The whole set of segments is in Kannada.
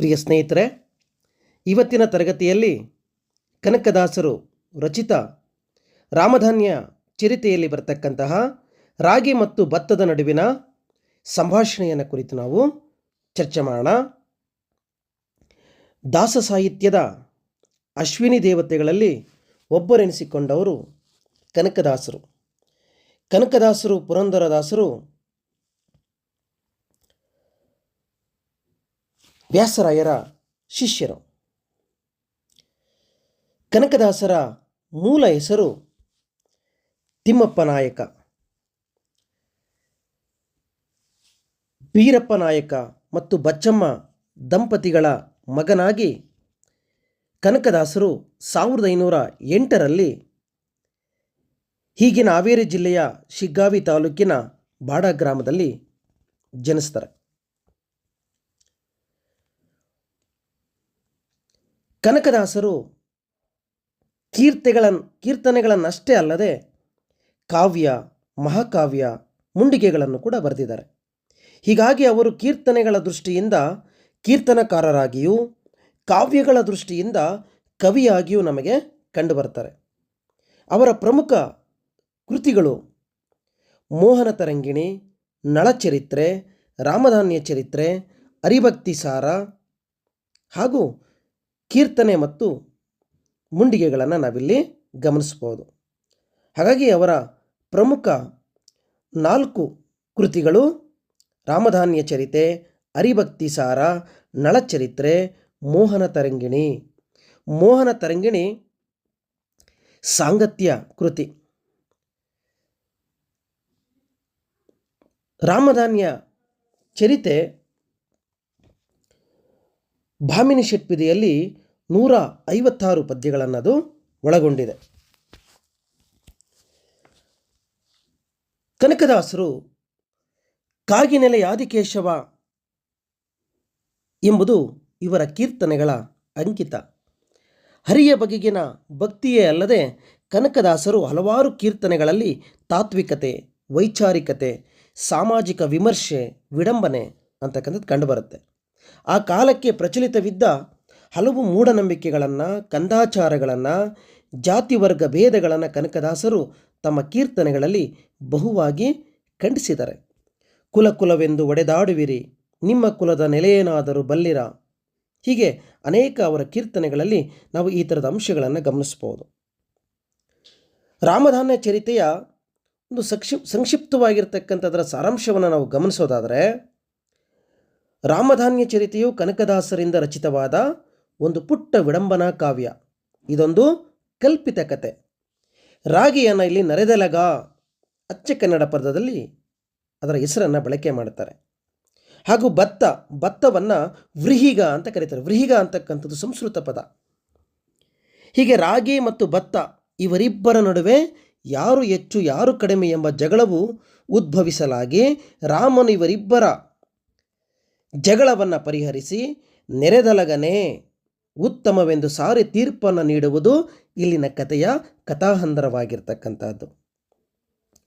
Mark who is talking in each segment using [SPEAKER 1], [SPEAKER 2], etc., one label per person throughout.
[SPEAKER 1] ಪ್ರಿಯ ಸ್ನೇಹಿತರೆ, ಇವತ್ತಿನ ತರಗತಿಯಲ್ಲಿ ಕನಕದಾಸರು ರಚಿತ ರಾಮಧಾನ್ಯ ಚರಿತೆಯಲ್ಲಿ ಬರತಕ್ಕಂತಹ ರಾಗಿ ಮತ್ತು ಭತ್ತದ ನಡುವಿನ ಸಂಭಾಷಣೆಯನ್ನು ಕುರಿತು ನಾವು ಚರ್ಚೆ ಮಾಡೋಣ. ದಾಸ ಸಾಹಿತ್ಯದ ಅಶ್ವಿನಿ ದೇವತೆಗಳಲ್ಲಿ ಒಬ್ಬರೆನಿಸಿಕೊಂಡವರು ಕನಕದಾಸರು. ಕನಕದಾಸರು, ಪುರಂದರದಾಸರು ವ್ಯಾಸರಾಯರ ಶಿಷ್ಯರು. ಕನಕದಾಸರ ಮೂಲ ಹೆಸರು ತಿಮ್ಮಪ್ಪ ನಾಯಕ. ಬೀರಪ್ಪ ನಾಯಕ ಮತ್ತು ಬಚ್ಚಮ್ಮ ದಂಪತಿಗಳ ಮಗನಾಗಿ ಕನಕದಾಸರು ಸಾವಿರದ ಐನೂರ ಎಂಟರಲ್ಲಿ ಈಗಿನ ಹಾವೇರಿ ಜಿಲ್ಲೆಯ ಶಿಗ್ಗಾವಿ ತಾಲೂಕಿನ ಬಾಡ ಗ್ರಾಮದಲ್ಲಿ ಜನಿಸ್ತಾರೆ ಕನಕದಾಸರು ಕೀರ್ತಿಗಳ ಕೀರ್ತನೆಗಳನ್ನಷ್ಟೇ ಅಲ್ಲದೆ ಕಾವ್ಯ, ಮಹಾಕಾವ್ಯ ಮುಂಡಿಗೆಗಳನ್ನು ಕೂಡ ಬರೆದಿದ್ದಾರೆ. ಹೀಗಾಗಿ ಅವರು ಕೀರ್ತನೆಗಳ ದೃಷ್ಟಿಯಿಂದ ಕೀರ್ತನಕಾರರಾಗಿಯೂ, ಕಾವ್ಯಗಳ ದೃಷ್ಟಿಯಿಂದ ಕವಿಯಾಗಿಯೂ ನಮಗೆ ಕಂಡುಬರ್ತಾರೆ ಅವರ ಪ್ರಮುಖ ಕೃತಿಗಳು ಮೋಹನ ತರಂಗಿಣಿ, ನಳಚರಿತ್ರೆ, ರಾಮಧಾನ್ಯ ಚರಿತ್ರೆ ಅರಿಭಕ್ತಿ ಸಾರ ಹಾಗೂ ಕೀರ್ತನೆ ಮತ್ತು ಮುಂಡಿಗೆಗಳನ್ನು ನಾವಿಲ್ಲಿ ಗಮನಿಸ್ಬೋದು. ಹಾಗಾಗಿ ಅವರ ಪ್ರಮುಖ ನಾಲ್ಕು ಕೃತಿಗಳು ರಾಮಧಾನ್ಯ ಚರಿತೆ, ಹರಿಭಕ್ತಿ ಸಾರ, ನಳಚರಿತ್ರೆ, ಮೋಹನ ತರಂಗಿಣಿ. ಮೋಹನ ತರಂಗಿಣಿ ಸಾಂಗತ್ಯ ಕೃತಿ. ರಾಮಧಾನ್ಯ ಚರಿತೆ ಭಾಮಿನಿ ಷಟ್ಪಿದೆಯಲ್ಲಿ ನೂರ ಐವತ್ತಾರು ಪದ್ಯಗಳನ್ನದು ಒಳಗೊಂಡಿದೆ. ಕನಕದಾಸರು ಕಾಗಿನೆಲೆ ಆದಿಕೇಶವ ಎಂಬುದು ಇವರ ಕೀರ್ತನೆಗಳ ಅಂಕಿತ. ಹರಿಯ ಬಗೆಗಿನ ಭಕ್ತಿಯೇ ಅಲ್ಲದೆ ಕನಕದಾಸರು ಹಲವಾರು ಕೀರ್ತನೆಗಳಲ್ಲಿ ತಾತ್ವಿಕತೆ, ವೈಚಾರಿಕತೆ, ಸಾಮಾಜಿಕ ವಿಮರ್ಶೆ, ವಿಡಂಬನೆ ಅಂತಕ್ಕಂಥದ್ದು ಕಂಡುಬರುತ್ತೆ. ಆ ಕಾಲಕ್ಕೆ ಪ್ರಚಲಿತವಿದ್ದ ಹಲವು ಮೂಢನಂಬಿಕೆಗಳನ್ನು, ಕಂದಾಚಾರಗಳನ್ನು, ಜಾತಿ ವರ್ಗ ಭೇದಗಳನ್ನು ಕನಕದಾಸರು ತಮ್ಮ ಕೀರ್ತನೆಗಳಲ್ಲಿ ಬಹುವಾಗಿ ಖಂಡಿಸಿದ್ದಾರೆ. ಕುಲ ಕುಲವೆಂದು ಒಡೆದಾಡುವಿರಿ, ನಿಮ್ಮ ಕುಲದ ನೆಲೆಯೇನಾದರೂ ಬಲ್ಲಿರ? ಹೀಗೆ ಅನೇಕ ಅವರ ಕೀರ್ತನೆಗಳಲ್ಲಿ ನಾವು ಈ ಥರದ ಅಂಶಗಳನ್ನು ಗಮನಿಸ್ಬೋದು ರಾಮಧಾನ್ಯ ಚರಿತೆಯ ಒಂದು ಸಂಕ್ಷಿಪ್ ಸಂಕ್ಷಿಪ್ತವಾಗಿರ್ತಕ್ಕಂಥದರ ಸಾರಾಂಶವನ್ನು ನಾವು ಗಮನಿಸೋದಾದರೆ, ರಾಮಧಾನ್ಯ ಚರಿತೆಯು ಕನಕದಾಸರಿಂದ ರಚಿತವಾದ ಒಂದು ಪುಟ್ಟ ವಿಡಂಬನಾ ಕಾವ್ಯ. ಇದೊಂದು ಕಲ್ಪಿತ ಕತೆ. ರಾಗಿಯನ್ನು ಇಲ್ಲಿ ನರೆದೆಲಗ ಅಚ್ಚ ಕನ್ನಡ ಪದದಲ್ಲಿ ಅದರ ಹೆಸರನ್ನು ಬಳಕೆ ಮಾಡ್ತಾರೆ. ಹಾಗೂ ಭತ್ತ, ಭತ್ತವನ್ನು ವ್ರಿಹಿಗ ಅಂತ ಕರೀತಾರೆ. ವ್ರಿಹಿಗ ಅಂತಕ್ಕಂಥದ್ದು ಸಂಸ್ಕೃತ ಪದ. ಹೀಗೆ ರಾಗಿ ಮತ್ತು ಭತ್ತ ಇವರಿಬ್ಬರ ನಡುವೆ ಯಾರು ಹೆಚ್ಚು, ಯಾರು ಕಡಿಮೆ ಎಂಬ ಜಗಳವು ಉದ್ಭವಿಸಲಾಗಿ ರಾಮನು ಇವರಿಬ್ಬರ ಜಗಳವನ್ನು ಪರಿಹರಿಸಿ, ನೆರೆದಲಗನೆ ಉತ್ತಮವೆಂದು ಸಾರಿ ತೀರ್ಪನ್ನು ನೀಡುವುದು ಇಲ್ಲಿನ ಕಥೆಯ ಕಥಾಹಂದರವಾಗಿರ್ತಕ್ಕಂಥದ್ದು.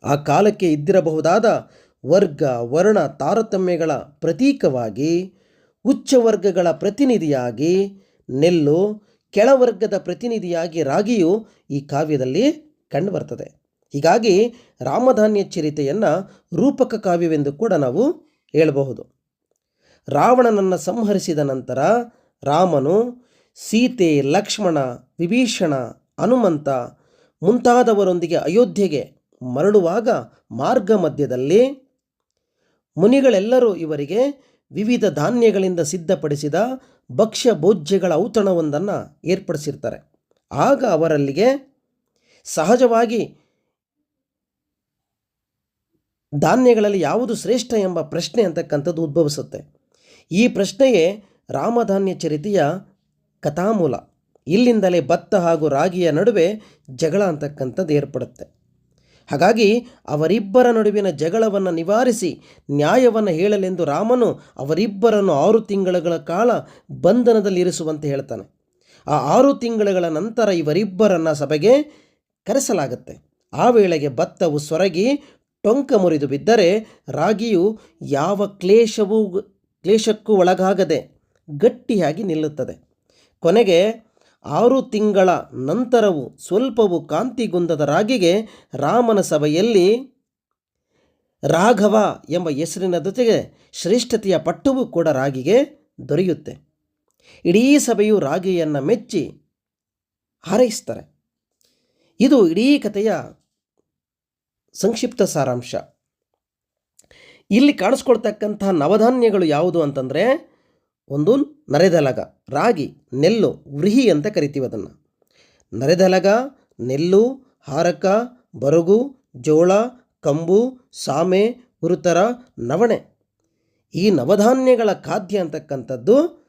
[SPEAKER 1] ಆ ಕಾಲಕ್ಕೆ ಇದ್ದಿರಬಹುದಾದ ವರ್ಗ, ವರ್ಣ, ತಾರತಮ್ಯಗಳ ಪ್ರತೀಕವಾಗಿ ಉಚ್ಚ ವರ್ಗಗಳ ಪ್ರತಿನಿಧಿಯಾಗಿ, ನೆಲ್ಲು, ಕೆಳವರ್ಗದ ಪ್ರತಿನಿಧಿಯಾಗಿ ರಾಗಿಯು ಈ ಕಾವ್ಯದಲ್ಲಿ ಕಂಡುಬರ್ತದೆ. ಹೀಗಾಗಿ ರಾಮಧಾನ್ಯ ಚರಿತೆಯನ್ನು ರೂಪಕ ಕಾವ್ಯವೆಂದು ಕೂಡ ನಾವು ಹೇಳಬಹುದು. ರಾವಣನನ್ನು ಸಂಹರಿಸಿದ ನಂತರ ರಾಮನು ಸೀತೆ, ಲಕ್ಷ್ಮಣ, ವಿಭೀಷಣ, ಹನುಮಂತ ಮುಂತಾದವರೊಂದಿಗೆ ಅಯೋಧ್ಯೆಗೆ ಮರಳುವಾಗ ಮಾರ್ಗ ಮಧ್ಯದಲ್ಲಿ ಮುನಿಗಳೆಲ್ಲರೂ ಇವರಿಗೆ ವಿವಿಧ ಧಾನ್ಯಗಳಿಂದ ಸಿದ್ಧಪಡಿಸಿದ ಭಕ್ಷ್ಯ ಭೋಜ್ಯಗಳ ಔತಣವೊಂದನ್ನು ಏರ್ಪಡಿಸಿರ್ತಾರೆ. ಆಗ ಅವರಲ್ಲಿಗೆ ಸಹಜವಾಗಿ ಧಾನ್ಯಗಳಲ್ಲಿ ಯಾವುದು ಶ್ರೇಷ್ಠ ಎಂಬ ಪ್ರಶ್ನೆ ಅಂತಕ್ಕಂಥದ್ದು ಉದ್ಭವಿಸುತ್ತೆ. ಈ ಪ್ರಶ್ನೆಯೇ ರಾಮಧಾನ್ಯ ಚರಿತೆಯ ಕಥಾಮೂಲ. ಇಲ್ಲಿಂದಲೇ ಭತ್ತ ಹಾಗೂ ರಾಗಿಯ ನಡುವೆ ಜಗಳ ಅಂತಕ್ಕಂಥದ್ದು ಏರ್ಪಡುತ್ತೆ. ಹಾಗಾಗಿ ಅವರಿಬ್ಬರ ನಡುವಿನ ಜಗಳವನ್ನು ನಿವಾರಿಸಿ ನ್ಯಾಯವನ್ನು ಹೇಳಲೆಂದು ರಾಮನು ಅವರಿಬ್ಬರನ್ನು ಆರು ತಿಂಗಳುಗಳ ಕಾಲ ಬಂಧನದಲ್ಲಿರಿಸುವಂತೆ ಹೇಳ್ತಾನೆ. ಆ ಆರು ತಿಂಗಳುಗಳ ನಂತರ ಇವರಿಬ್ಬರನ್ನು ಸಭೆಗೆ ಕರೆಸಲಾಗುತ್ತೆ. ಆ ವೇಳೆಗೆ ಭತ್ತವು ಸೊರಗಿ ಟೊಂಕ ಮುರಿದು ಬಿದ್ದರೆ ರಾಗಿಯು ಯಾವ ಕ್ಲೇಶವೂ ಕ್ಲೇಶಕ್ಕೂ ಒಳಗಾಗದೆ ಗಟ್ಟಿಯಾಗಿ ನಿಲ್ಲುತ್ತದೆ. ಕೊನೆಗೆ ಆರು ತಿಂಗಳ ನಂತರವೂ ಸ್ವಲ್ಪವೂ ಕಾಂತಿಗುಂದದ ರಾಗಿಗೆ ರಾಮನ ಸಭೆಯಲ್ಲಿ ರಾಘವ ಎಂಬ ಹೆಸರಿನ ಜೊತೆಗೆ ಶ್ರೇಷ್ಠತೆಯ ಪಟ್ಟವೂ ಕೂಡ ರಾಗಿಗೆ ದೊರೆಯುತ್ತೆ. ಇಡೀ ಸಭೆಯು ರಾಗಿಯನ್ನು ಮೆಚ್ಚಿ ಹಾರೈಸ್ತಾರೆ. ಇದು ಇಡೀ ಕಥೆಯ ಸಂಕ್ಷಿಪ್ತ ಸಾರಾಂಶ. ಇಲ್ಲಿ ಕಾಣಿಸ್ಕೊಳ್ತಕ್ಕಂಥ ನವಧಾನ್ಯಗಳು ಯಾವುದು ಅಂತಂದರೆ ಒಂದು ನರೆದಲಗ, ರಾಗಿ, ನೆಲ್ಲು, ವ್ರೀಹಿ ಅಂತ ಕರಿತೀವಿ ಅದನ್ನು. ನರೆದಲಗ, ನೆಲ್ಲು, ಹಾರಕ, ಬರಗು, ಜೋಳ, ಕಂಬು, ಸಾಮೆ ಹುರುತರ ನವಣೆ. ಈ ನವಧಾನ್ಯಗಳ ಖಾದ್ಯ ಅಂತಕ್ಕಂಥದ್ದು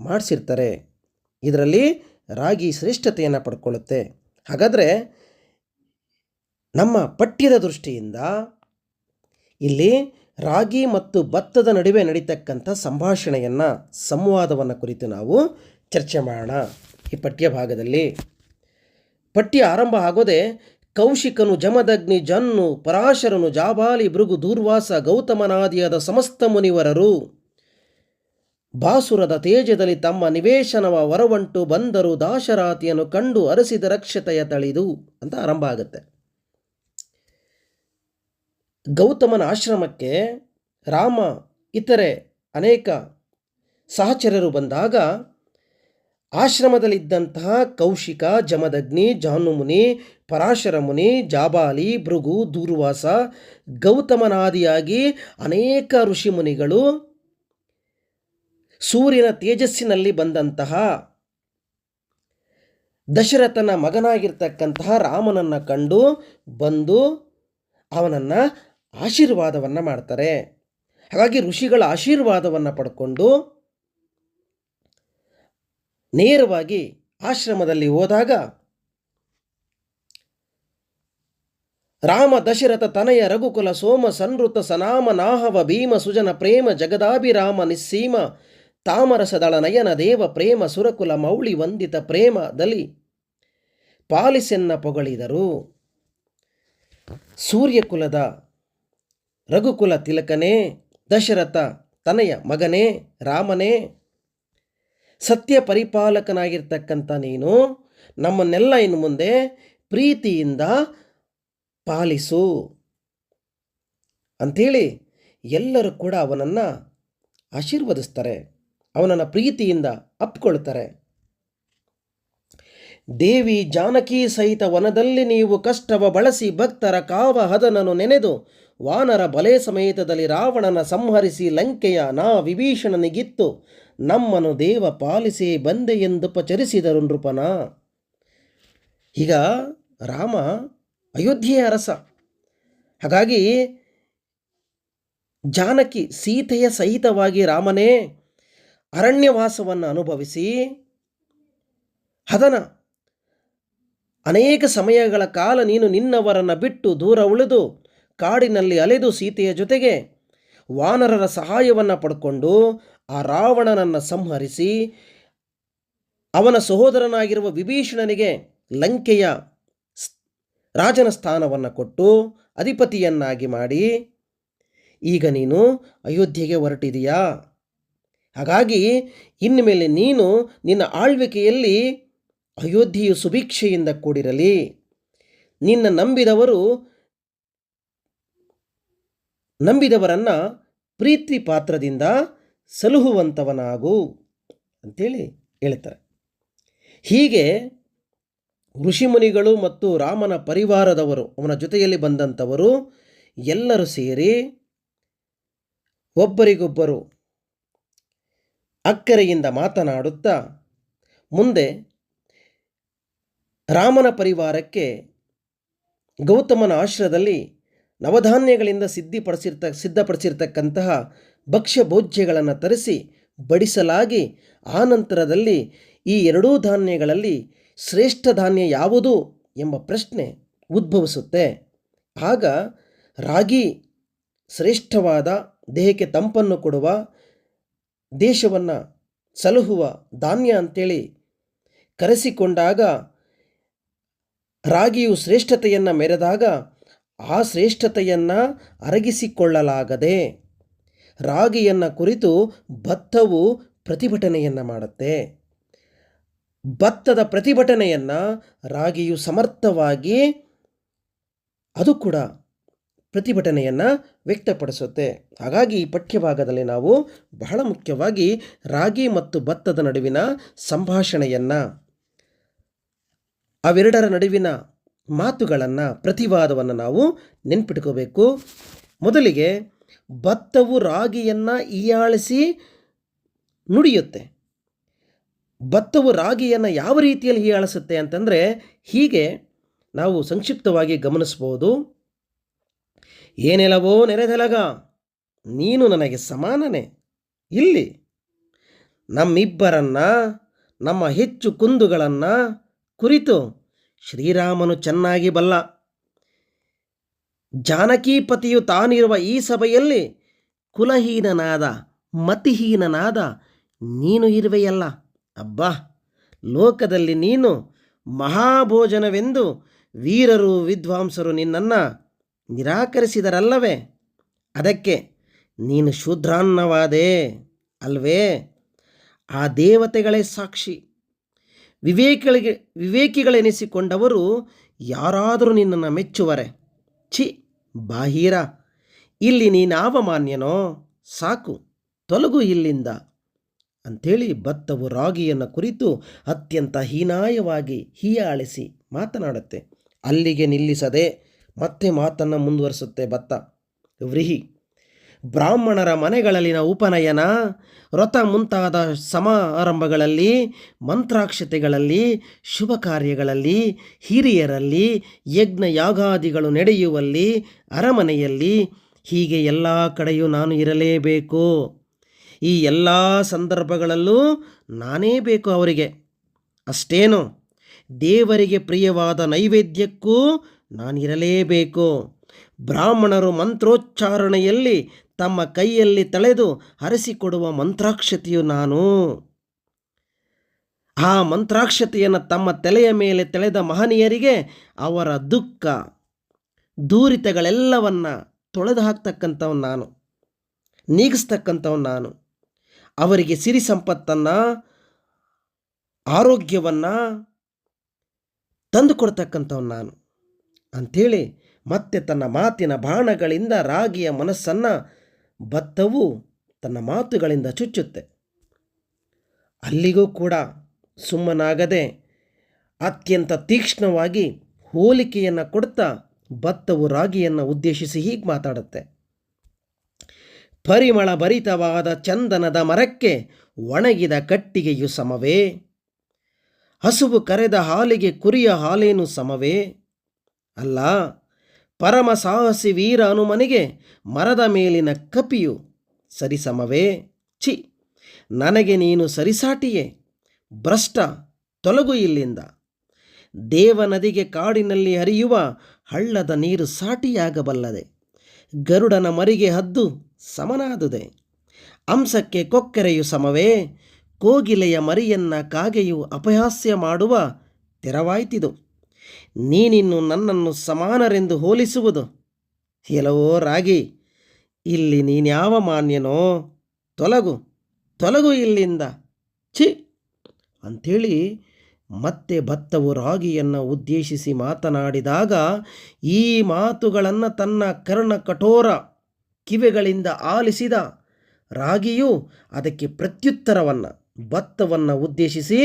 [SPEAKER 1] ಮಾಡಿಸಿರ್ತಾರೆ. ಇದರಲ್ಲಿ ರಾಗಿ ಶ್ರೇಷ್ಠತೆಯನ್ನು ಪಡ್ಕೊಳ್ಳುತ್ತೆ. ಹಾಗಾದರೆ ನಮ್ಮ ಪಠ್ಯದ ದೃಷ್ಟಿಯಿಂದ ಇಲ್ಲಿ ರಾಗಿ ಮತ್ತು ಭತ್ತದ ನಡುವೆ ನಡೀತಕ್ಕಂಥ ಸಂಭಾಷಣೆಯನ್ನು, ಸಂವಾದವನ್ನು ಕುರಿತು ನಾವು ಚರ್ಚೆ ಮಾಡೋಣ. ಈ ಪಠ್ಯ ಭಾಗದಲ್ಲಿ. ಪಠ್ಯ ಆರಂಭ ಆಗೋದೆ ಕೌಶಿಕನು ಜಮದಗ್ನಿ ಜನ್ನು ಪರಾಶರನು ಜಾಬಾಲಿ ಭೃಗು ದೂರ್ವಾಸ ಗೌತಮನಾದಿಯಾದ ಸಮಸ್ತ ಮುನಿವರರು. ಬಾಸುರದ ತೇಜದಲ್ಲಿ ತಮ್ಮ ನಿವೇಶನವ ವರವಂಟು ಬಂದರು ದಾಶರಾತಿಯನ್ನು ಕಂಡು ಅರಸಿದ ರಕ್ಷತೆಯ ತಳಿದು ಅಂತ ಆರಂಭ ಆಗುತ್ತೆ. ಗೌತಮನ ಆಶ್ರಮಕ್ಕೆ ರಾಮ, ಇತರೆ ಅನೇಕ ಸಹಚರರು ಬಂದಾಗ ಆಶ್ರಮದಲ್ಲಿದ್ದಂತಹ ಕೌಶಿಕ, ಜಮದಗ್ನಿ, ಜಾನುಮುನಿ ಪರಾಶರ ಮುನಿ ಜಾಬಾಲಿ, ಭೃಗು, ದೂರ್ವಾಸ, ಗೌತಮನಾದಿಯಾಗಿ ಅನೇಕ ಋಷಿಮುನಿಗಳು ಸೂರ್ಯನ ತೇಜಸ್ಸಿನಲ್ಲಿ ಬಂದಂತಹ ದಶರಥನ ಮಗನಾಗಿರ್ತಕ್ಕಂತಹ ರಾಮನನ್ನು ಕಂಡು ಬಂದು ಅವನನ್ನು ಆಶೀರ್ವಾದವನ್ನು ಮಾಡ್ತಾರೆ. ಹಾಗಾಗಿ ಋಷಿಗಳ ಆಶೀರ್ವಾದವನ್ನು ಪಡ್ಕೊಂಡು ನೇರವಾಗಿ ಆಶ್ರಮದಲ್ಲಿ ಹೋದಾಗ ರಾಮ, ದಶರಥ, ತನಯ, ರಘುಕುಲ, ಸೋಮ ಸನ್ಋತ ಸನಾಮ, ನಾಹವ, ಭೀಮ, ಸುಜನ, ಪ್ರೇಮ, ಜಗದಾಭಿರಾಮ, ನಿಸ್ಸೀಮ, ತಾಮರಸದಳ, ನಯನ, ದೇವ, ಪ್ರೇಮ, ಸುರಕುಲ, ಮೌಳಿ, ವಂದಿತ ಪ್ರೇಮದಲ್ಲಿ ಪಾಲಿಸೆನ್ನ ಪೊಗಳಿದರು. ಸೂರ್ಯಕುಲದ ರಘುಕುಲ ತಿಲಕನೇ, ದಶರಥ ತನಯ ಮಗನೇ, ರಾಮನೇ. ಸತ್ಯ ಪರಿಪಾಲಕನಾಗಿರ್ತಕ್ಕಂಥ ನೀನು, ನಮ್ಮನ್ನೆಲ್ಲ ಇನ್ನು ಮುಂದೆ ಪ್ರೀತಿಯಿಂದ ಪಾಲಿಸು. ಅಂಥೇಳಿ ಎಲ್ಲರೂ ಕೂಡ ಅವನನ್ನು ಆಶೀರ್ವದಿಸ್ತಾರೆ. ಅವನನ್ನು ಪ್ರೀತಿಯಿಂದ ಅಪ್ಕೊಳ್ತಾರೆ ದೇವಿ ಜಾನಕಿ ಸಹಿತ ವನದಲ್ಲಿ ನೀವು ಕಷ್ಟವ ಬಳಸಿ ಭಕ್ತರ ಕಾವ ಹದನನ್ನು ನೆನೆದು ವಾನರ ಬಲೆ ಸಮೇತದಲ್ಲಿ ರಾವಣನ ಸಂಹರಿಸಿ ಲಂಕೆಯ ನಾ ವಿಭೀಷಣನಿಗಿತ್ತು ನಮ್ಮನು ದೇವ ಪಾಲಿಸಿ ಬಂದೆ ಎಂದು ಪಚರಿಸಿದರು ನೃಪನ. ಈಗ ರಾಮ ಅಯೋಧ್ಯೆಯ ಅರಸ. ಹಾಗಾಗಿ ಜಾನಕಿ ಸೀತೆಯ ಸಹಿತವಾಗಿ ರಾಮನೇ ಅರಣ್ಯವಾಸವನ್ನು ಅನುಭವಿಸಿ, ಹದನ ಅನೇಕ ಸಮಯಗಳ ಕಾಲ ನೀನು ನಿನ್ನವರನ್ನು ಬಿಟ್ಟು ದೂರ ಉಳಿದು ಕಾಡಿನಲ್ಲಿ ಅಲೆದು ಸೀತೆಯ ಜೊತೆಗೆ ವಾನರರ ಸಹಾಯವನ್ನು ಪಡ್ಕೊಂಡು ಆ ರಾವಣನನ್ನು ಸಂಹರಿಸಿ ಅವನ ಸಹೋದರನಾಗಿರುವ ವಿಭೀಷಣನಿಗೆ ಲಂಕೆಯ ರಾಜನ ಸ್ಥಾನವನ್ನು ಕೊಟ್ಟು ಅಧಿಪತಿಯನ್ನಾಗಿ ಮಾಡಿ, ಈಗ ನೀನು ಅಯೋಧ್ಯೆಗೆ ಹೊರಟಿದೆಯಾ? ಹಾಗಾಗಿ ಇನ್ನು ಮೇಲೆ ನೀನು ನಿನ್ನ ಆಳ್ವಿಕೆಯಲ್ಲಿ ಅಯೋಧ್ಯೆಯು ಸುಭಿಕ್ಷೆಯಿಂದ ಕೂಡಿರಲಿ. ನಿನ್ನ ನಂಬಿದವರು ನಂಬಿದವರನ್ನು ಪ್ರೀತಿ ಪಾತ್ರದಿಂದ ಸಲುಹುವಂಥವನಾಗು ಅಂತೇಳಿ ಹೇಳ್ತಾರೆ. ಹೀಗೆ ಋಷಿಮುನಿಗಳು ಮತ್ತು ರಾಮನ ಪರಿವಾರದವರು, ಅವನ ಜೊತೆಯಲ್ಲಿ ಬಂದಂಥವರು ಎಲ್ಲರೂ ಸೇರಿ ಒಬ್ಬರಿಗೊಬ್ಬರು ಅಕ್ಕರೆಯಿಂದ ಮಾತನಾಡುತ್ತಾ ಮುಂದೆ ರಾಮನ ಪರಿವಾರಕ್ಕೆ ಗೌತಮನ ಆಶ್ರಯದಲ್ಲಿ ನವಧಾನ್ಯಗಳಿಂದ ಸಿದ್ಧಿಪಡಿಸಿರ್ತ, ಸಿದ್ಧಪಡಿಸಿರ್ತಕ್ಕಂತಹ ಭಕ್ಷ್ಯ ಭೋಜ್ಯಗಳನ್ನು ತರಿಸಿ ಬಡಿಸಲಾಗಿ, ಆ ನಂತರದಲ್ಲಿ ಈ ಎರಡೂ ಧಾನ್ಯಗಳಲ್ಲಿ ಶ್ರೇಷ್ಠ ಧಾನ್ಯ ಯಾವುದು ಎಂಬ ಪ್ರಶ್ನೆ ಉದ್ಭವಿಸುತ್ತೆ. ಆಗ ರಾಗಿ ಶ್ರೇಷ್ಠವಾದ, ದೇಹಕ್ಕೆ ತಂಪನ್ನು ಕೊಡುವ, ದೇಶವನ್ನು ಸಲಹುವ ಧಾನ್ಯ ಅಂತೇಳಿ ಕರೆಸಿಕೊಂಡಾಗ ರಾಗಿಯು ಶ್ರೇಷ್ಠತೆಯನ್ನು ಮೆರೆದಾಗ ಆ ಶ್ರೇಷ್ಠತೆಯನ್ನು ಅರಗಿಸಿಕೊಳ್ಳಲಾಗದೆ ರಾಗಿಯನ್ನು ಕುರಿತು ಭತ್ತವು ಪ್ರತಿಭಟನೆಯನ್ನು ಮಾಡುತ್ತೆ. ಭತ್ತದ ಪ್ರತಿಭಟನೆಯನ್ನು ರಾಗಿಯು ಸಮರ್ಥವಾಗಿ ಅದು ಕೂಡ ಪ್ರತಿಭಟನೆಯನ್ನು ವ್ಯಕ್ತಪಡಿಸುತ್ತೆ. ಹಾಗಾಗಿ ಈ ಪಠ್ಯಭಾಗದಲ್ಲಿ ನಾವು ಬಹಳ ಮುಖ್ಯವಾಗಿ ರಾಗಿ ಮತ್ತು ಭತ್ತದ ನಡುವಿನ ಸಂಭಾಷಣೆಯನ್ನು, ಅವೆರಡರ ನಡುವಿನ ಮಾತುಗಳನ್ನು, ಪ್ರತಿವಾದವನ್ನು ನಾವು ನೆನ್ಪಿಟ್ಕೋಬೇಕು. ಮೊದಲಿಗೆ ಭತ್ತವು ರಾಗಿಯನ್ನು ಹೀಯಾಳಿಸಿ ನುಡಿಯುತ್ತೆ. ಭತ್ತವು ರಾಗಿಯನ್ನು ಯಾವ ರೀತಿಯಲ್ಲಿ ಹೀಯಾಳಿಸುತ್ತೆ ಅಂತಂದರೆ ಹೀಗೆ ನಾವು ಸಂಕ್ಷಿಪ್ತವಾಗಿ ಗಮನಿಸ್ಬೋದು. ಏನೆಲವೋ ನೆರೆದೆಲಗ ನೀನು ನನಗೆ ಸಮಾನನೇ, ಇಲ್ಲಿ ನಮ್ಮಿಬ್ಬರನ್ನು, ನಮ್ಮ ಹೆಚ್ಚು ಕುಂದುಗಳನ್ನು ಕುರಿತು ಶ್ರೀರಾಮನು ಚೆನ್ನಾಗಿ ಬಲ್ಲ. ಜಾನಕೀಪತಿಯು ತಾನಿರುವ ಈ ಸಭೆಯಲ್ಲಿ ಕುಲಹೀನನಾದ, ಮತಿಹೀನನಾದ ನೀನು ಇರುವೆಯಲ್ಲ. ಅಬ್ಬಾ, ಲೋಕದಲ್ಲಿ ನೀನು ಮಹಾಭೋಜನವೆಂದು ವೀರರು ವಿದ್ವಾಂಸರು ನಿನ್ನನ್ನು ನಿರಾಕರಿಸಿದರಲ್ಲವೇ? ಅದಕ್ಕೆ ನೀನು ಶೂದ್ರಾನ್ನವಾದೆ ಅಲ್ವೇ? ಆ ದೇವತೆಗಳೇ ಸಾಕ್ಷಿ. ವಿವೇಕಿಗಳಿಗೆ, ವಿವೇಕಿಗಳೆನಿಸಿಕೊಂಡವರು ಯಾರಾದರೂ ನಿನ್ನನ್ನು ಮೆಚ್ಚುವರೆ? ಛಿ, ಬಾಹೀರ. ಇಲ್ಲಿ ನೀನಾವಮಾನ್ಯನೋ ಸಾಕು, ತೊಲಗು ಇಲ್ಲಿಂದ. ಅಂಥೇಳಿ ಭತ್ತವು ರಾಗಿಯನ್ನು ಕುರಿತು ಅತ್ಯಂತ ಹೀನಾಯವಾಗಿ ಹೀಯಾಳಿಸಿ ಮಾತನಾಡುತ್ತೆ. ಅಲ್ಲಿಗೆ ನಿಲ್ಲಿಸದೆ ಮತ್ತೆ ಮಾತನ್ನು ಮುಂದುವರಿಸುತ್ತೆ ಭತ್ತ ವ್ರೀಹಿ. ಬ್ರಾಹ್ಮಣರ ಮನೆಗಳಲ್ಲಿನ ಉಪನಯನ, ವ್ರತ ಮುಂತಾದ ಸಮಾರಂಭಗಳಲ್ಲಿ, ಮಂತ್ರಾಕ್ಷತೆಗಳಲ್ಲಿ ಶುಭ ಕಾರ್ಯಗಳಲ್ಲಿ ಹಿರಿಯರಲ್ಲಿ ಯಜ್ಞ ಯಾಗಾದಿಗಳು ನಡೆಯುವಲ್ಲಿ, ಅರಮನೆಯಲ್ಲಿ ಹೀಗೆ ಎಲ್ಲ ಕಡೆಯೂ ನಾನು ಇರಲೇಬೇಕು. ಈ ಎಲ್ಲ ಸಂದರ್ಭಗಳಲ್ಲೂ ನಾನೇ ಬೇಕು ಅವರಿಗೆ. ಅಷ್ಟೇನು, ದೇವರಿಗೆ ಪ್ರಿಯವಾದ ನೈವೇದ್ಯಕ್ಕೂ ನಾನಿರಲೇಬೇಕು. ಬ್ರಾಹ್ಮಣರು ಮಂತ್ರೋಚ್ಚಾರಣೆಯಲ್ಲಿ ತಮ್ಮ ಕೈಯಲ್ಲಿ ತಳೆದು ಹರಿಸಿಕೊಡುವ ಮಂತ್ರಾಕ್ಷತೆಯು ನಾನು. ಆ ಮಂತ್ರಾಕ್ಷತೆಯನ್ನು ತಮ್ಮ ತಲೆಯ ಮೇಲೆ ತೆಳೆದ ಮಹನೀಯರಿಗೆ ಅವರ ದುಃಖ, ದೂರಿತಗಳೆಲ್ಲವನ್ನು ತೊಳೆದು ಹಾಕ್ತಕ್ಕಂಥವನು ನಾನು, ನೀಗಿಸ್ತಕ್ಕಂಥವನು ನಾನು. ಅವರಿಗೆ ಸಿರಿ ಸಂಪತ್ತನ್ನು ಆರೋಗ್ಯವನ್ನು ತಂದು ಕೊಡ್ತಕ್ಕಂಥವನು ನಾನು. ಅಂಥೇಳಿ ಮತ್ತೆ ತನ್ನ ಮಾತಿನ ಬಾಣಗಳಿಂದ ರಾಗಿಯ ಮನಸ್ಸನ್ನು ಭತ್ತವು ತನ್ನ ಮಾತುಗಳಿಂದ ಚುಚ್ಚುತ್ತೆ. ಅಲ್ಲಿಗೂ ಕೂಡ ಸುಮ್ಮನಾಗದೆ ಅತ್ಯಂತ ತೀಕ್ಷ್ಣವಾಗಿ ಹೋಲಿಕೆಯನ್ನು ಕೊಡ್ತಾ ಭತ್ತವು ರಾಗಿಯನ್ನು ಉದ್ದೇಶಿಸಿ ಹೀಗೆ ಮಾತಾಡುತ್ತೆ. ಪರಿಮಳ ಭರಿತವಾದ ಚಂದನದ ಮರಕ್ಕೆ ಒಣಗಿದ ಕಟ್ಟಿಗೆಯು ಸಮವೇ. ಹಸುವು ಕರೆದ ಹಾಲಿಗೆ ಕುರಿಯ ಹಾಲೇನು ಸಮವೇ. ಅಲ್ಲ ಪರಮ ಸಾಹಸಿ ವೀರ ಹನುಮನಿಗೆ ಮರದ ಮೇಲಿನ ಕಪಿಯು ಸರಿಸಮವೇ? ಛಿ, ನನಗೆ ನೀನು ಸರಿಸಾಟಿಯೇ? ಭ್ರಷ್ಟ, ತೊಲಗು ಇಲ್ಲಿಂದ. ದೇವನದಿಗೆ ಕಾಡಿನಲ್ಲಿ ಹರಿಯುವ ಹಳ್ಳದ ನೀರು ಸಾಟಿಯಾಗಬಲ್ಲದೆ ಗರುಡನ ಮರಿಗೆ ಹದ್ದು ಸಮನಾದುದೆ. ಅಂಸಕ್ಕೆ ಕೊಕ್ಕರೆಯು ಸಮವೇ? ಕೋಗಿಲೆಯ ಮರಿಯನ್ನ ಕಾಗೆಯು ಅಪಹಾಸ್ಯ ಮಾಡುವ ತೆರವಾಯ್ತಿದು. ನೀನಿನ್ನು ನನ್ನನ್ನು ಸಮಾನರೆಂದು ಹೋಲಿಸುವುದು? ಕೆಲವೋ ರಾಗಿ, ಇಲ್ಲಿ ನೀನ್ಯಾವ ಮಾನ್ಯನೋ? ತೊಲಗು ತೊಲಗು ಇಲ್ಲಿಂದ. ಛಿ! ಅಂಥೇಳಿ ಮತ್ತೆ ಭತ್ತವು ರಾಗಿಯನ್ನು ಉದ್ದೇಶಿಸಿ ಮಾತನಾಡಿದಾಗ ಈ ಮಾತುಗಳನ್ನು ತನ್ನ ಕರ್ಣ ಕಠೋರ ಕಿವೆಗಳಿಂದ ಆಲಿಸಿದ ರಾಗಿಯು ಅದಕ್ಕೆ ಪ್ರತ್ಯುತ್ತರವನ್ನು, ಭತ್ತವನ್ನು ಉದ್ದೇಶಿಸಿ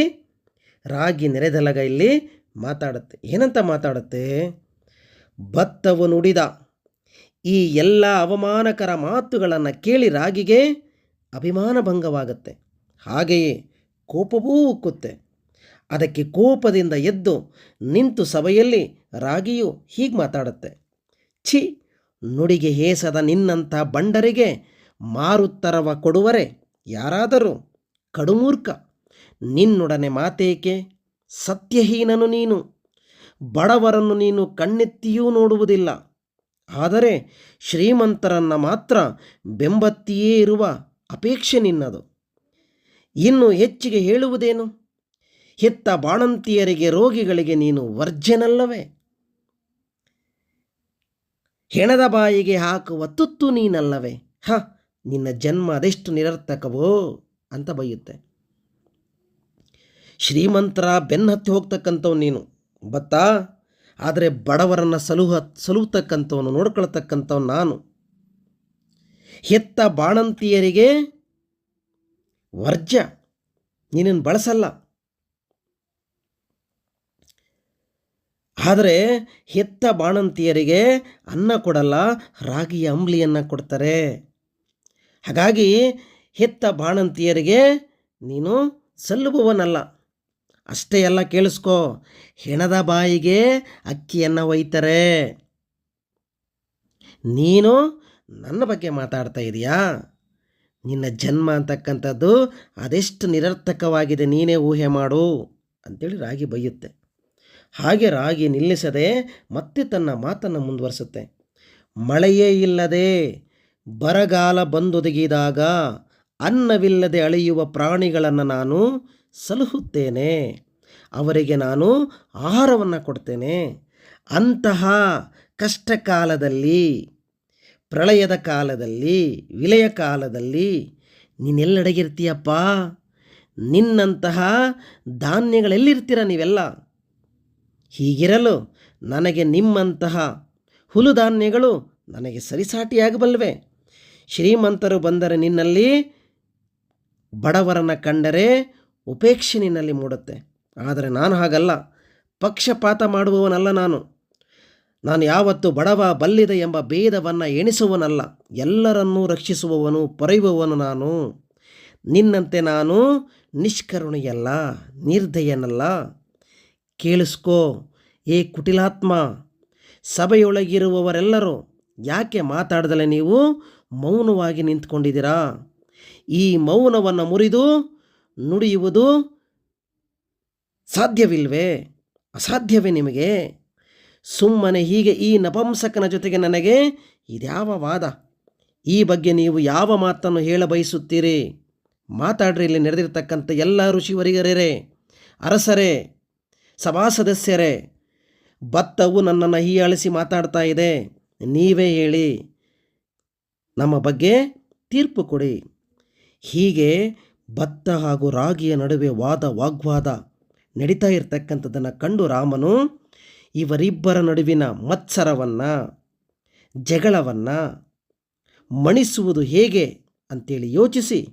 [SPEAKER 1] ರಾಗಿ ನೆರೆದಲಗ ಇಲ್ಲಿ ಮಾತಾಡುತ್ತೆ. ಏನಂತ ಮಾತಾಡುತ್ತೆ? ಭತ್ತವು ನುಡಿದ ಈ ಎಲ್ಲ ಅವಮಾನಕರ ಮಾತುಗಳನ್ನು ಕೇಳಿ ರಾಗಿಗೆ ಅಭಿಮಾನ ಭಂಗವಾಗುತ್ತೆ ಹಾಗೆಯೇ ಕೋಪವೂ ಉಕ್ಕುತ್ತೆ. ಅದಕ್ಕೆ ಕೋಪದಿಂದ ಎದ್ದು ನಿಂತು ಸಭೆಯಲ್ಲಿ ರಾಗಿಯು ಹೀಗೆ ಮಾತಾಡುತ್ತೆ. ಛಿ, ನುಡಿಗೆ ಹೇಸದ ನಿನ್ನಂಥ ಬಂಡರಿಗೆ ಮಾರುತ್ತರವ ಕೊಡುವರೆ ಯಾರಾದರೂ ಕಡುಮೂರ್ಖ. ನಿನ್ನೊಡನೆ ಮಾತೇಕೆ? ಸತ್ಯಹೀನನು ನೀನು. ಬಡವರನ್ನು ನೀನು ಕಣ್ಣೆತ್ತಿಯೂ ನೋಡುವುದಿಲ್ಲ. ಆದರೆ ಶ್ರೀಮಂತರನ್ನು ಮಾತ್ರ ಬೆಂಬತ್ತಿಯೇ ಇರುವ ಅಪೇಕ್ಷೆ ನಿನ್ನದು. ಇನ್ನು ಹೆಚ್ಚಿಗೆ ಹೇಳುವುದೇನು? ಹೆತ್ತ ಬಾಣಂತಿಯರಿಗೆ ರೋಗಿಗಳಿಗೆ ನೀನು ವರ್ಜನಲ್ಲವೇ ಹೆಣದ ಬಾಯಿಗೆ ಹಾಕುವ ತುತ್ತು ನೀನಲ್ಲವೇ? ಹ, ನಿನ್ನ ಜನ್ಮ ಅದೆಷ್ಟು ನಿರರ್ಥಕವೋ ಅಂತ ಬೈಯುತ್ತೆ ಶ್ರೀಮಂತರ ಬೆನ್ನು ಹತ್ತಿ ಹೋಗ್ತಕ್ಕಂಥವ್ ನೀನು. ಬತ್ತಾ ಆದರೆ ಬಡವರನ್ನು ಸಲುಹ ಸಲುಹತಕ್ಕಂಥವನು ನೋಡ್ಕೊಳ್ತಕ್ಕಂಥವ್ ನಾನು. ಹೆತ್ತ ಬಾಣಂತಿಯರಿಗೆ ವರ್ಜ್ಯ. ನೀನನ್ನು ಬಳಸಲ್ಲ. ಆದರೆ ಹೆತ್ತ ಬಾಣಂತಿಯರಿಗೆ ಅನ್ನ ಕೊಡಲ್ಲ, ರಾಗಿಯ ಅಂಬ್ಲಿಯನ್ನು ಕೊಡ್ತಾರೆ. ಹಾಗಾಗಿ ಹೆತ್ತ ಬಾಣಂತಿಯರಿಗೆ ನೀನು ಸಲ್ಲುವವನಲ್ಲ. ಅಷ್ಟೇ ಎಲ್ಲ ಕೇಳಿಸ್ಕೋ, ಹೆಣದ ಬಾಯಿಗೆ ಅಕ್ಕಿಯನ್ನು ಒಯ್ತಾರೆ. ನೀನು ನನ್ನ ಬಗ್ಗೆ ಮಾತಾಡ್ತಾ ಇದೀಯಾ? ನಿನ್ನ ಜನ್ಮ ಅಂತಕ್ಕಂಥದ್ದು ಅದೆಷ್ಟು ನಿರರ್ಥಕವಾಗಿದೆ ನೀನೇ ಊಹೆ ಮಾಡು ಅಂತೇಳಿ ರಾಗಿ ಬೈಯುತ್ತೆ. ಹಾಗೆ ರಾಗಿ ನಿಲ್ಲಿಸದೆ ಮತ್ತೆ ತನ್ನ ಮಾತನ್ನು ಮುಂದುವರಿಸುತ್ತೆ. ಮಳೆಯೇ ಇಲ್ಲದೆ ಬರಗಾಲ ಬಂದೊದಗಿದಾಗ ಅನ್ನವಿಲ್ಲದೆ ಅಳೆಯುವ ಪ್ರಾಣಿಗಳನ್ನು ನಾನು ಸಲಹುತ್ತೇನೆ. ಅವರಿಗೆ ನಾನು ಆಹಾರವನ್ನು ಕೊಡ್ತೇನೆ. ಅಂತಹ ಕಷ್ಟ ಕಾಲದಲ್ಲಿ ಪ್ರಳಯದ ಕಾಲದಲ್ಲಿ, ವಿಲಯ ಕಾಲದಲ್ಲಿ ನೀನೆಲ್ಲಡಗಿರ್ತೀಯಪ್ಪ? ನಿನ್ನಂತಹ ಧಾನ್ಯಗಳೆಲ್ಲಿರ್ತೀರ ನೀವೆಲ್ಲ? ಹೀಗಿರಲು ನನಗೆ ನಿಮ್ಮಂತಹ ಹುಲು ಧಾನ್ಯಗಳು ನನಗೆ ಸರಿಸಾಟಿಯಾಗಬಲ್ವೆ ಶ್ರೀಮಂತರು ಬಂದರೆ ನಿನ್ನಲ್ಲಿ ಬಡವರನ್ನು ಕಂಡರೆ ಉಪೇಕ್ಷೆ ನಿನ್ನಲ್ಲಿ ಮೂಡುತ್ತೆ. ಆದರೆ ನಾನು ಹಾಗಲ್ಲ. ಪಕ್ಷಪಾತ ಮಾಡುವವನಲ್ಲ ನಾನು. ನಾನು ಯಾವತ್ತು ಬಡವ, ಬಲ್ಲಿದ ಎಂಬ ಭೇದವನ್ನು ಎಣಿಸುವನಲ್ಲ. ಎಲ್ಲರನ್ನೂ ರಕ್ಷಿಸುವವನು, ಪೊರೆಯುವವನು ನಾನು. ನಿನ್ನಂತೆ ನಾನು ನಿಷ್ಕರುಣೆಯಲ್ಲ, ನಿರ್ದಯನಲ್ಲ. ಕೇಳಿಸ್ಕೋ, ಏ ಕುಟಿಲಾತ್ಮ! ಸಭೆಯೊಳಗಿರುವವರೆಲ್ಲರೂ ಯಾಕೆ ಮಾತಾಡದಲೆ ನೀವು ಮೌನವಾಗಿ ನಿಂತ್ಕೊಂಡಿದ್ದೀರಾ? ಈ ಮೌನವನ್ನು ಮುರಿದು ನುಡಿಯುವುದು ಸಾಧ್ಯವಿಲ್ವೇ? ಅಸಾಧ್ಯವೇ ನಿಮಗೆ? ಸುಮ್ಮನೆ ಹೀಗೆ ಈ ನಪಂಸಕನ ಜೊತೆಗೆ ನನಗೆ ಇದ್ಯಾವ ವಾದ? ಈ ಬಗ್ಗೆ ನೀವು ಯಾವ ಮಾತನ್ನು ಹೇಳ ಬಯಸುತ್ತೀರಿ? ಮಾತಾಡ್ರಿ, ಇಲ್ಲಿ ನಡೆದಿರ್ತಕ್ಕಂಥ ಎಲ್ಲ ಋಷಿವರಿಗರೇ, ಅರಸರೇ ಸಭಾ ಸದಸ್ಯರೇ ಭತ್ತವು ನನ್ನನ್ನು ಹೀಯಾಳಿಸಿ ಮಾತಾಡ್ತಾ ಇದೆ. ನೀವೇ ಹೇಳಿ. ನಮ್ಮ ಬಗ್ಗೆ ತೀರ್ಪು ಕೊಡಿ. ಹೀಗೆ ಭತ್ತ ಹಾಗೂ ರಾಗಿಯ ನಡುವೆ ವಾದ ವಾಗ್ವಾದ ನಡೀತಾ ಇರತಕ್ಕಂಥದ್ದನ್ನು ಕಂಡು ರಾಮನು ಇವರಿಬ್ಬರ ನಡುವಿನ ಮತ್ಸರವನ್ನು, ಜಗಳವನ್ನು ಮಣಿಸುವುದು ಹೇಗೆ ಅಂತೇಳಿ ಯೋಚಿಸಿ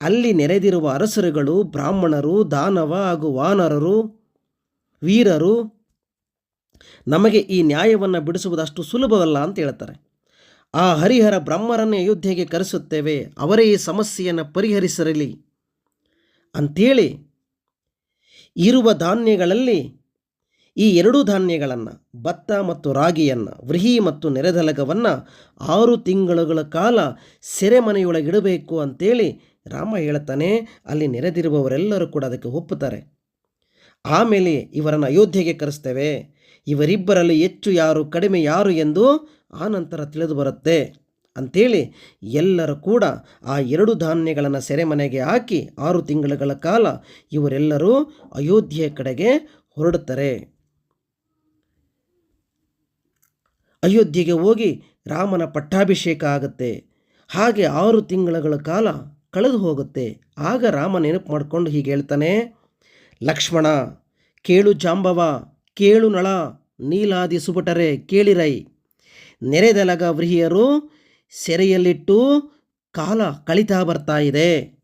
[SPEAKER 1] ಅಲ್ಲಿ ನೆರೆದಿರುವ ಅರಸರುಗಳು, ಬ್ರಾಹ್ಮಣರು, ದಾನವ ಹಾಗೂ ವಾನರರು, ವೀರರು ನಮಗೆ ಈ ನ್ಯಾಯವನ್ನು ಬಿಡಿಸುವುದಷ್ಟು ಸುಲಭವಲ್ಲ ಅಂತ ಹೇಳ್ತಾರೆ. ಆ ಹರಿಹರ ಬ್ರಹ್ಮರನ್ನೇ ಅಯೋಧ್ಯೆಗೆ ಕರೆಸುತ್ತೇವೆ, ಅವರೇ ಈ ಸಮಸ್ಯೆಯನ್ನು ಪರಿಹರಿಸಿರಲಿ. ಅಂಥೇಳಿ ಇರುವ ಧಾನ್ಯಗಳಲ್ಲಿ ಈ ಎರಡೂ ಧಾನ್ಯಗಳನ್ನು, ಭತ್ತ ಮತ್ತು ರಾಗಿಯನ್ನು, ವ್ರೀಹಿ ಮತ್ತು ನೆರೆದಲಗವನ್ನು ಆರು ತಿಂಗಳುಗಳ ಕಾಲ ಸೆರೆಮನೆಯೊಳಗಿಡಬೇಕು ಅಂತೇಳಿ ರಾಮ ಹೇಳ್ತಾನೆ. ಅಲ್ಲಿ ನೆರೆದಿರುವವರೆಲ್ಲರೂ ಕೂಡ ಅದಕ್ಕೆ ಒಪ್ಪುತ್ತಾರೆ. ಆಮೇಲೆ ಇವರನ್ನು ಅಯೋಧ್ಯೆಗೆ ಕರೆಸ್ತೇವೆ. ಇವರಿಬ್ಬರಲ್ಲಿ ಹೆಚ್ಚು ಯಾರು, ಕಡಿಮೆ ಯಾರು ಎಂದು ಆ ನಂತರ ತಿಳಿದು ಬರುತ್ತೆ. ಅಂಥೇಳಿ ಎಲ್ಲರೂ ಕೂಡ ಆ ಎರಡು ಧಾನ್ಯಗಳನ್ನು ಸೆರೆಮನೆಗೆ ಹಾಕಿ ಆರು ತಿಂಗಳುಗಳ ಕಾಲ ಇವರೆಲ್ಲರೂ ಅಯೋಧ್ಯೆಯ ಕಡೆಗೆ ಹೊರಡುತ್ತಾರೆ. ಅಯೋಧ್ಯೆಗೆ ಹೋಗಿ ರಾಮನ ಪಟ್ಟಾಭಿಷೇಕ ಆಗುತ್ತೆ. ಹಾಗೆ ಆರು ತಿಂಗಳುಗಳ ಕಾಲ ಕಳೆದು ಹೋಗುತ್ತೆ. ಆಗ ರಾಮ ನೆನಪು ಮಾಡಿಕೊಂಡು ಹೀಗೆ ಹೇಳ್ತಾನೆ, ಲಕ್ಷ್ಮಣ, ಕೇಳು ಜಾಂಬವ, ಕೇಳು ನಳ, ನೀಲಾದಿ ಸುಬಟರೆ ಕೇಳಿರೈ. ನೆರೆದಲಗ ವೃಹಿಯರು ಸೆರೆಯಲ್ಲಿಟ್ಟು ಕಾಲ ಕಳೀತಾ ಬರ್ತಾ ಇದೆ.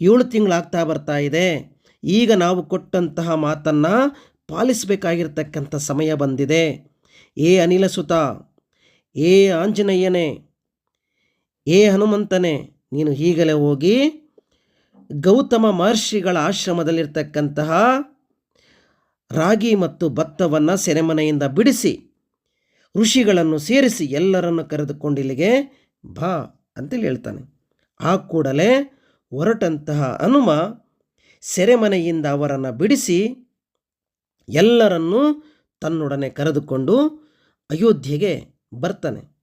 [SPEAKER 1] ಏಳು ತಿಂಗಳಾಗ್ತಾ ಬರ್ತಾ ಇದೆ. ಈಗ ನಾವು ಕೊಟ್ಟಂತಹ ಮಾತನ್ನು ಪಾಲಿಸಬೇಕಾಗಿರ್ತಕ್ಕಂಥ ಸಮಯ ಬಂದಿದೆ. ಏ ಅನಿಲ ಸುತ, ಏ ಆಂಜನೇಯನೇ, ಏ ಹನುಮಂತನೇ, ನೀನು ಈಗಲೇ ಹೋಗಿ ಗೌತಮ ಮಹರ್ಷಿಗಳ ಆಶ್ರಮದಲ್ಲಿರ್ತಕ್ಕಂತಹ ರಾಗಿ ಮತ್ತು ಭತ್ತವನ್ನು ಸೆರೆಮನೆಯಿಂದ ಬಿಡಿಸಿ ಋಷಿಗಳನ್ನು ಸೇರಿಸಿ ಎಲ್ಲರನ್ನು ಕರೆದುಕೊಂಡು ಇಲ್ಲಿಗೆ ಬಾ ಅಂತೇಳಿ ಹೇಳ್ತಾನೆ. ಆ ಕೂಡಲೇ ಹೊರಟಂತಹ ಹನುಮ ಸೆರೆಮನೆಯಿಂದ ಅವರನ್ನು ಬಿಡಿಸಿ ಎಲ್ಲರನ್ನೂ ತನ್ನೊಡನೆ ಕರೆದುಕೊಂಡು ಅಯೋಧ್ಯೆಗೆ ಬರ್ತಾನೆ.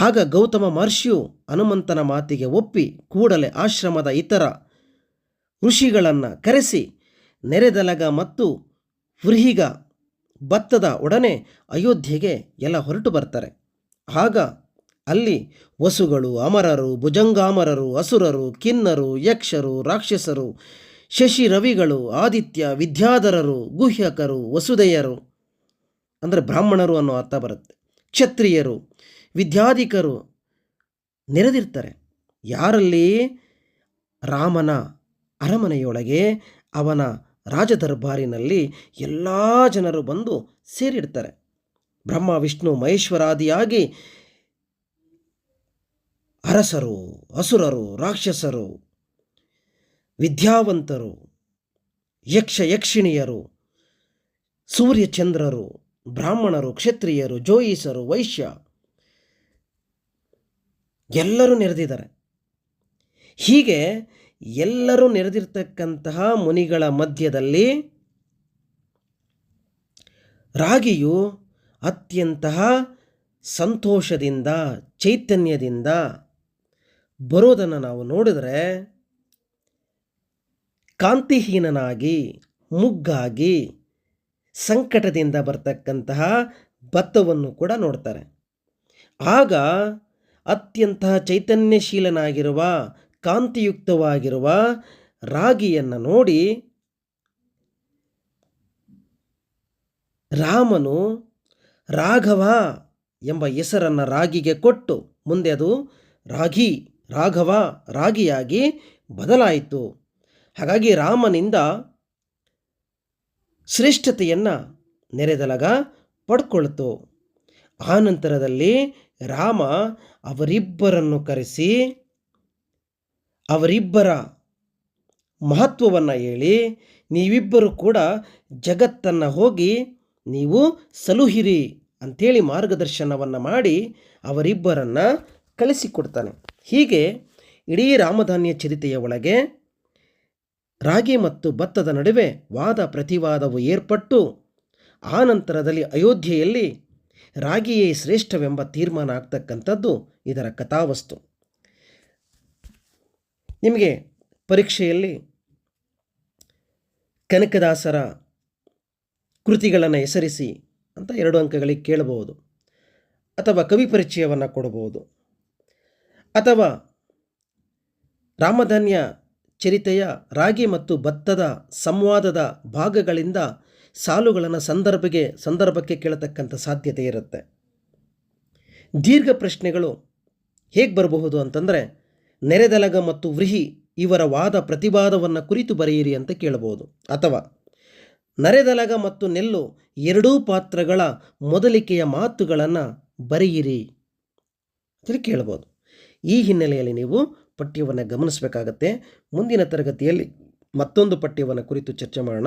[SPEAKER 1] ಆಗ ಗೌತಮ ಮಹರ್ಷಿಯು ಹನುಮಂತನ ಮಾತಿಗೆ ಒಪ್ಪಿ ಕೂಡಲೇ ಆಶ್ರಮದ ಇತರ ಋಷಿಗಳನ್ನು ಕರೆಸಿ ನೆರೆದಲಗ ಮತ್ತು ವೃಹಿಗ ಭತ್ತದ ಒಡನೆ ಅಯೋಧ್ಯೆಗೆ ಎಲ್ಲ ಹೊರಟು ಬರ್ತಾರೆ. ಆಗ ಅಲ್ಲಿ ವಸುಗಳು, ಅಮರರು, ಭುಜಂಗಾಮರರು, ಅಸುರರು, ಕಿನ್ನರು, ಯಕ್ಷರು, ರಾಕ್ಷಸರು ಶಶಿ ರವಿಗಳು ಆದಿತ್ಯ, ವಿದ್ಯಾಧರರು, ಗುಹ್ಯಕರು, ವಸುದೆಯರು, ಅಂದರೆ ಬ್ರಾಹ್ಮಣರು ಅನ್ನೋ ಅರ್ಥ ಬರುತ್ತೆ. ಕ್ಷತ್ರಿಯರು, ವಿದ್ಯಾಧಿಕರು ನೆರೆದಿರ್ತಾರೆ. ಯಾರಲ್ಲಿ? ರಾಮನ ಅರಮನೆಯೊಳಗೆ ಅವನ ರಾಜದರ್ಬಾರಿನಲ್ಲಿ ಎಲ್ಲ ಜನರು ಬಂದು ಸೇರಿಡ್ತಾರೆ ಬ್ರಹ್ಮ, ವಿಷ್ಣು, ಮಹೇಶ್ವರಾದಿಯಾಗಿ ಅರಸರು, ಅಸುರರು, ರಾಕ್ಷಸರು, ವಿದ್ಯಾವಂತರು, ಯಕ್ಷ ಯಕ್ಷಿಣಿಯರು, ಸೂರ್ಯಚಂದ್ರರು, ಬ್ರಾಹ್ಮಣರು, ಕ್ಷತ್ರಿಯರು ಜೋಯಿಸರು ವೈಶ್ಯ ಎಲ್ಲರೂ ನೆರೆದಿದ್ದಾರೆ. ಹೀಗೆ ಎಲ್ಲರೂ ನೆರೆದಿರ್ತಕ್ಕಂತಹ ಮುನಿಗಳ ಮಧ್ಯದಲ್ಲಿ ರಾಗಿಯು ಅತ್ಯಂತ ಸಂತೋಷದಿಂದ, ಚೈತನ್ಯದಿಂದ ಬರೋದನ್ನು ನಾವು ನೋಡಿದರೆ ಕಾಂತಿಹೀನನಾಗಿ, ಮುಗ್ಗಾಗಿ, ಸಂಕಟದಿಂದ ಬರ್ತಕ್ಕಂತಹ ಭತ್ತವನ್ನು ಕೂಡ ನೋಡ್ತಾರೆ. ಆಗ ಅತ್ಯಂತ ಚೈತನ್ಯಶೀಲನಾಗಿರುವ ಕಾಂತಿಯುಕ್ತವಾಗಿರುವ ರಾಗಿಯನ್ನು ನೋಡಿ ರಾಮನು ರಾಘವ ಎಂಬ ಹೆಸರನ್ನು ರಾಗಿಗೆ ಕೊಟ್ಟು ಮುಂದೆ ಅದು ರಾಗಿ ರಾಘವ ರಾಗಿಯಾಗಿ ಬದಲಾಯಿತು. ಹಾಗಾಗಿ ರಾಮನಿಂದ ಶ್ರೇಷ್ಠತೆಯನ್ನು ನೆರೆದಲಗ ಪಡ್ಕೊಳ್ತು. ಆ ನಂತರದಲ್ಲಿ ರಾಮ ಅವರಿಬ್ಬರನ್ನು ಕರೆಸಿ ಅವರಿಬ್ಬರ ಮಹತ್ವವನ್ನು ಹೇಳಿ, ನೀವಿಬ್ಬರು ಕೂಡ ಜಗತ್ತನ್ನು ಹೋಗಿ ನೀವು ಸಲುಹಿರಿ ಅಂಥೇಳಿ ಮಾರ್ಗದರ್ಶನವನ್ನು ಮಾಡಿ ಅವರಿಬ್ಬರನ್ನು ಕಲಿಸಿಕೊಡ್ತಾನೆ ಹೀಗೆ ಇಡೀ ರಾಮಧಾನ್ಯ ಚರಿತೆಯ ಒಳಗೆ ರಾಗಿ ಮತ್ತು ಭತ್ತದ ನಡುವೆ ವಾದ ಪ್ರತಿವಾದವು ಏರ್ಪಟ್ಟು, ಆ ನಂತರದಲ್ಲಿ ಅಯೋಧ್ಯೆಯಲ್ಲಿ ರಾಗಿಯೇ ಶ್ರೇಷ್ಠವೆಂಬ ತೀರ್ಮಾನ ಆಗ್ತಕ್ಕಂಥದ್ದು ಇದರ ಕಥಾವಸ್ತು. ನಿಮಗೆ ಪರೀಕ್ಷೆಯಲ್ಲಿ ಕನಕದಾಸರ ಕೃತಿಗಳನ್ನು ಹೆಸರಿಸಿ ಅಂತ ಎರಡು ಅಂಕಗಳಿಗೆ ಕೇಳಬಹುದು. ಅಥವಾ ಕವಿ ಪರಿಚಯವನ್ನು ಕೊಡಬಹುದು. ಅಥವಾ ರಾಮಧಾನ್ಯ ಚರಿತೆಯ ರಾಗಿ ಮತ್ತು ಭತ್ತದ ಸಂವಾದದ ಭಾಗಗಳಿಂದ ಸಾಲುಗಳನ್ನು ಸಂದರ್ಭಗೆ, ಸಂದರ್ಭಕ್ಕೆ ಕೇಳತಕ್ಕಂಥ ಸಾಧ್ಯತೆ ಇರುತ್ತೆ. ದೀರ್ಘ ಪ್ರಶ್ನೆಗಳು ಹೇಗೆ ಬರಬಹುದು ಅಂತಂದರೆ ನೆರೆದಲಗ ಮತ್ತು ವ್ರಿಹಿ ಇವರ ವಾದ ಪ್ರತಿವಾದವನ್ನು ಕುರಿತು ಬರೆಯಿರಿ ಅಂತ ಕೇಳಬಹುದು. ಅಥವಾ, ನರೆದಲಗ ಮತ್ತು ನೆಲ್ಲು ಎರಡೂ ಪಾತ್ರಗಳ ಮೊದಲಿಕೆಯ ಮಾತುಗಳನ್ನು ಬರೆಯಿರಿ ಅಂತೇಳಿ ಕೇಳ್ಬೋದು ಈ ಹಿನ್ನೆಲೆಯಲ್ಲಿ ನೀವು ಪಠ್ಯವನ್ನು ಗಮನಿಸಬೇಕಾಗತ್ತೆ. ಮುಂದಿನ ತರಗತಿಯಲ್ಲಿ ಮತ್ತೊಂದು ಪಠ್ಯವನ್ನು ಕುರಿತು ಚರ್ಚೆ ಮಾಡೋಣ.